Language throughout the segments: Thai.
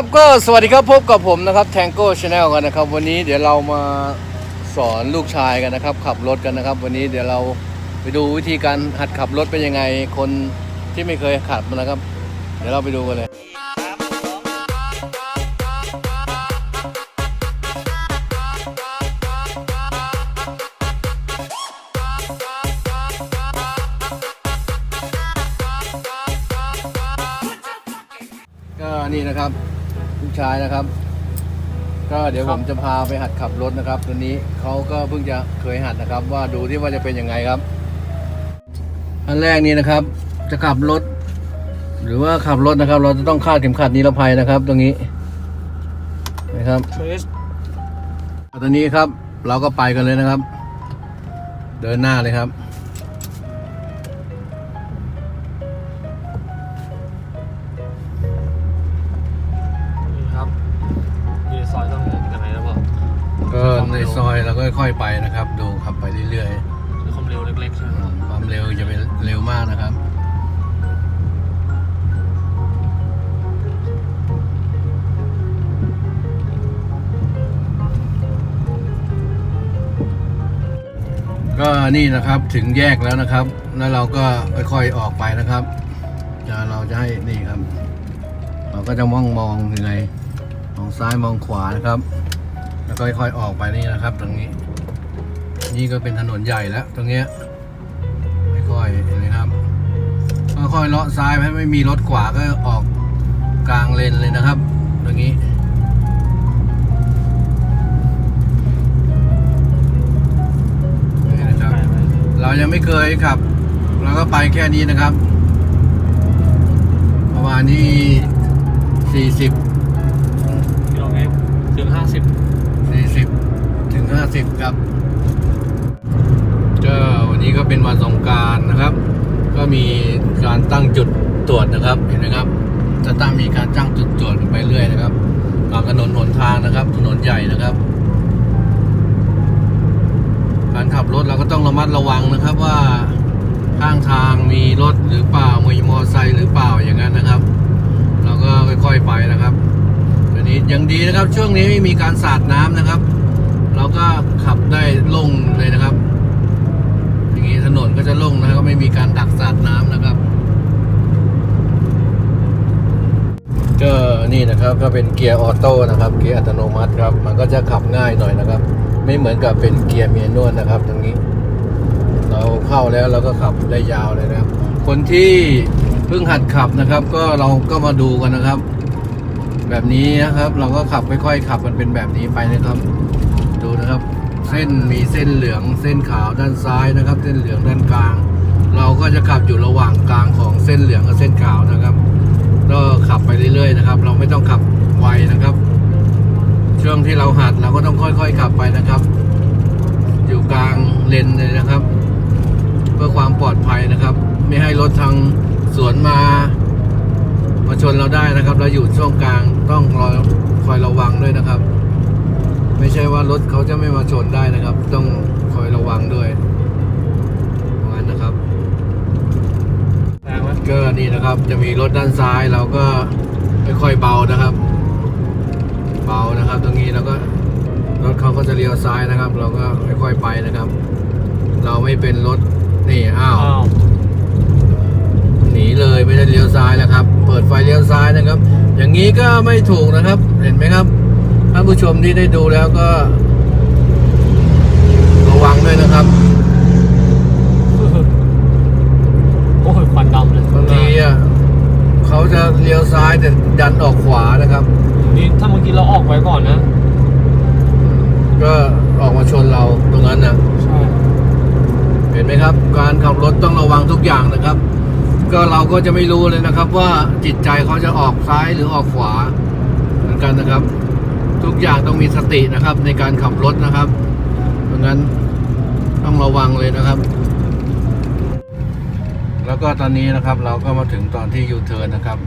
ครับก็สวัสดีครับพบกับผมนะครับ Tango Channel กันนะครับ วันนี้เดี๋ยวเรามาสอนลูกชายกันนะครับ ขับรถกันนะครับ วันนี้เดี๋ยวเราไปดูวิธีการหัดขับรถเป็นยังไง คนที่ไม่เคยขับนะครับ เดี๋ยวเราไปดูกันเลยก็นี่นะครับ ลูกชายนะครับ ก็เดี๋ยวผมจะพาไปหัดขับรถนะครับตัวนี้เขาก็เพิ่งจะเคยหัดนะครับ ว่าดูที่ว่าจะเป็นยังไงครับอันแรกนี้นะครับ จะขับรถ หรือว่าขับรถนะครับ เราจะต้องคาดเข็มขัดนิรภัยนะครับ ตรงนี้นะครับตอนนี้ครับ เราก็ไปกันเลยนะครับ เดินหน้าเลยครับ ค่อยๆไปนะครับ ดูขับไปเรื่อยๆคือความเร็วเล็กๆใช่ไหมครับความเร็วจะเป็นเร็วมากนะครับก็นี่นะครับถึงแยกแล้วนะครับ แล้วเราก็ค่อยๆออกไปนะครับจะเราจะให้นี่ครับ เราก็จะมองมองยังไงมองซ้ายมองขวานะครับ แล้วค่อยๆออกไปนี่นะครับ ตรงนี้ นี่ก็เป็นถนนใหญ่แล้ว ตรงเนี้ยค่อยๆเห็นไหครับค่อยๆเลาะซ้ายให้ไม่มีรถขวาก็ออกกลางเลนเลยนะครับ ตรงนี้เรายังไม่เคยขับเราก็ไปแค่นี้นะครับ ประมาณนี้40 สิบครับก็วันนี้ก็เป็นวันสงการนะครับ ก็มีการตั้งจุดตรวจนะครับเห็นไหมครับ จะตั้งมีการตั้งจุดตรวจไปเรื่อยนะครับตามถนนหนทางนะครับ ถนนใหญ่นะครับ การขับรถเราก็ต้องระมัดระวังนะครับว่าข้างทางมีรถหรือเปล่ามีมอเตอร์ไซค์หรือเปล่าอย่างนั้นนะครับ เราก็ค่อยๆไปนะครับอันนี้ยังดีนะครับ ช่วงนี้ไม่มีการสาดน้ำนะครับ เราก็ขับได้โล่งเลยนะครับ อย่างนี้ถนนก็จะโล่งนะครับก็ไม่มีการดักสาดน้ำนะครับ ก็นี่นะครับก็เป็นเกียร์ออโต้นะครับ เกียร์อัตโนมัติครับ มันก็จะขับง่ายหน่อยนะครับ ไม่เหมือนกับเป็นเกียร์เมียนวลนะครับตรงนี้ เราเข้าแล้วเราก็ขับได้ยาวเลยนะครับ คนที่เพิ่งหัดขับนะครับ ก็เราก็มาดูกันนะครับ แบบนี้นะครับ เราก็ขับค่อยๆขับมันเป็นแบบนี้ไปนะครับ เส้นมีเส้นเหลืองเส้นขาวด้านซ้ายนะครับ เส้นเหลืองด้านกลาง เราก็จะขับอยู่ระหว่างกลางของเส้นเหลืองกับเส้นขาวนะครับ ก็ขับไปเรื่อยๆนะครับ เราไม่ต้องขับไวนะครับ ช่วงที่เราหัดเราก็ต้องค่อยๆขับไปนะครับ อยู่กลางเลนเลยนะครับ เพื่อความปลอดภัยนะครับ ไม่ให้รถทางสวนมามาชนเราได้นะครับ เราอยู่ช่วงกลางต้องรอคอยระวังด้วยนะครับ ไม่ใช่ว่ารถเขาจะไม่มาชนได้นะครับ ต้องคอยระวังด้วยประมาณนะครับแรงไหมก็นี่นะครับ จะมีรถด้านซ้ายเราก็ค่อยๆเบานะครับ เบานะครับ ตรงนี้เราก็รถเขาก็จะเลี้ยวซ้ายนะครับ เราก็ค่อยๆไปนะครับ เราไม่เป็นรถนี่อ้าวอ้าวหนีเลยไม่ได้เลี้ยวซ้ายแล้วครับ เปิดไฟเลี้ยวซ้ายนะครับ อย่างนี้ก็ไม่ถูกนะครับ เห็นไหมครับ ท่านผู้ชมที่ได้ดูแล้วก็ ระวังด้วยนะครับโอ้ยควันดำเลยบางทีอะเขาจะเลี้ยวซ้ายแต่ดันออกขวานะครับ นี่ถ้าเมื่อกี้เราออกไปก่อนนะ ก็ออกมาชนเราตรงนั้นนะใช่เห็นไหมครับ การขับรถต้องระวังทุกอย่างนะครับ ก็เราก็จะไม่รู้เลยนะครับ ว่าจิตใจเขาจะออกซ้ายหรือออกขวาเหมือนกันนะครับ ทุกอย่างต้องมีสตินะครับ ในการขับรถนะครับเพราะงั้นต้องระวังเลยนะครับ แล้วก็ตอนนี้นะครับเราก็มาถึงตอนที่ยูเทิร์นนะครับ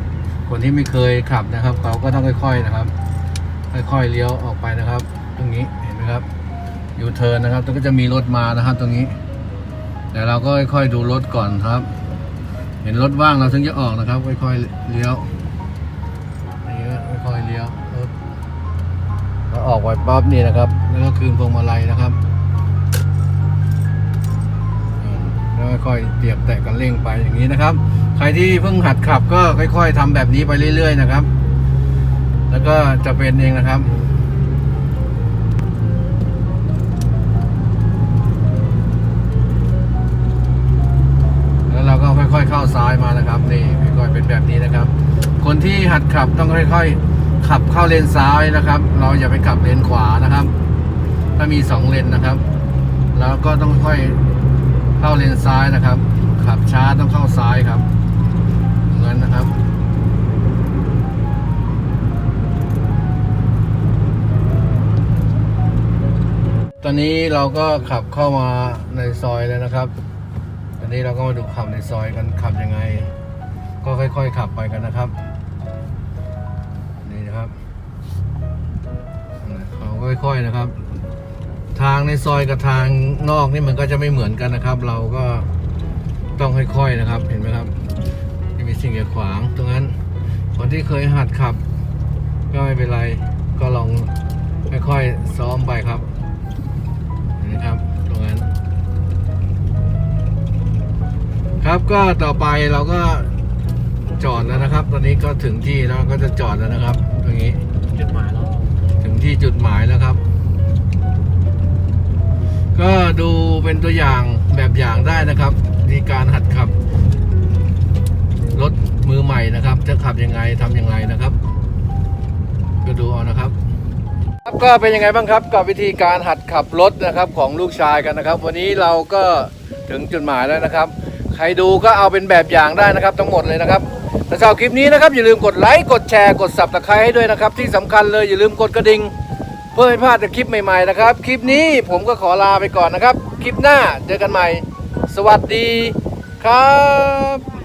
คนที่ไม่เคยขับนะครับเขาก็ต้องค่อยๆนะครับ ค่อยๆเลี้ยวออกไปนะครับ ตรงนี้เห็นไหมครับยูเทิร์นนะครับแล้วก็จะมีรถมานะครับ ตรงนี้แต่เราก็ค่อยๆดูรถก่อนครับ เห็นรถว่างเราถึงจะออกนะครับ ค่อยๆเลี้ยวนี่ค่อยๆเลี้ยว ไวปั๊บนี่นะครับ แล้วก็คืนพวงมาลัยนะครับแล้วค่อยๆเตียบแตะกันเร่งไปอย่างนี้นะครับ ใครที่เพิ่งหัดขับก็ค่อย ๆทำแบบนี้ไปเรื่อย ๆ นะครับ แล้วก็จะเป็นเองนะครับแล้วเราก็ค่อยๆเข้าซ้ายมานะครับ นี่ค่อยๆเป็นแบบนี้นะครับ คนที่หัดขับต้องค่อย ๆ ขับเข้าเลนซ้ายนะครับ เราอย่าไปขับเลนขวานะครับ ถ้ามีสองเลนนะครับ แล้วก็ต้องค่อยเข้าเลนซ้ายนะครับ ขับช้าต้องเข้าซ้ายครับอย่างนั้นนะครับตอนนี้เราก็ขับเข้ามาในซอยแล้วนะครับ ตอนนี้เราก็มาดูขับในซอยกันขับยังไง ก็ค่อย ๆ ขับไปกันนะครับ ค่อย ๆนะครับ ทางในซอยกับทางนอกนี่มันก็จะไม่เหมือนกันนะครับ เราก็ต้องค่อยๆนะครับ เห็นไหมครับไม่มีสิ่งกีดขวางตรงนั้นคนที่เคยหัดขับ ก็ไม่เป็นไรก็ลองค่อยๆซ้อมไปครับนไหมครับตรงนั้น ครับก็ต่อไปเราก็จอดแล้วนะครับ ตอนนี้ก็ถึงที่แล้วก็จะจอดแล้วนะครับ ตรงนี้ ที่จุดหมายแล้วครับ ก็ดูเป็นตัวอย่างแบบอย่างได้นะครับในการหัดขับ รถมือใหม่นะครับ จะขับยังไงทำยังไงนะครับ ก็ดูเอานะครับครับก็เป็นยังไงบ้างครับกับวิธีการหัดขับรถนะครับของลูกชายกันนะครับ วันนี้เราก็ถึงจุดหมายแล้วนะครับ ใครดูก็เอาเป็นแบบอย่างได้นะครับ ทั้งหมดเลยนะครับ ถ้าชอบคลิปนี้นะครับอย่าลืมกดไลค์กดแชร์กดสับตะไคร้ให้ด้วยนะครับ ที่สำคัญเลยอย่าลืมกดกระดิ่งเพื่อไม่พลาดคลิปใหม่ๆนะครับ คลิปนี้ผมก็ขอลาไปก่อนนะครับ คลิปหน้าเจอกันใหม่ สวัสดีครับ